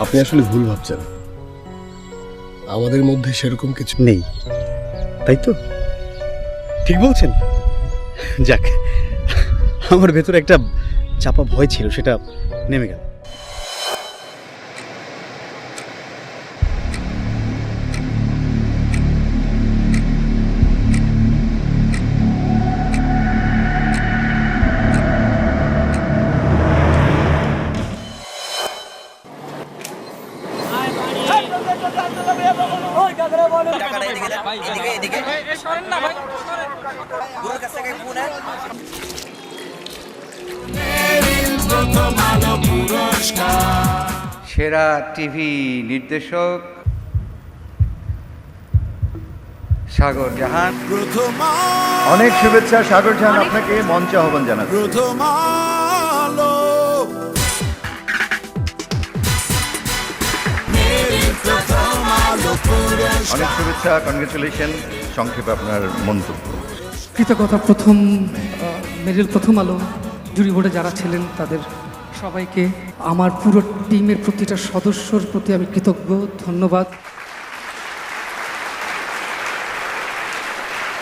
আপনি আসলে ভুল ভাবছেন। আমাদের মধ্যে সেরকম কিছু নেই। তাই তো? ঠিক বলছেন? যাক আমার ভেতরে একটা চাপা ভয় ছিল সেটা নেমে গেল। সেরা টিভি নির্দেশক সাগর জাহান। অনেক শুভেচ্ছা সাগর জাহান আপনাকে মঞ্চে আহ্বান জানাচ্ছি। অনেক শুভেচ্ছা কনগ্রেচুলেশন সংক্ষেপে আপনার মন্তব্য। কৃতজ্ঞতা প্রথম মেডেল প্রথম আলো জুরি বোর্ডে যারা ছিলেন তাদের সবাইকে, আমার পুরো টিমের প্রতিটা সদস্যর প্রতি আমি কৃতজ্ঞ, ধন্যবাদ।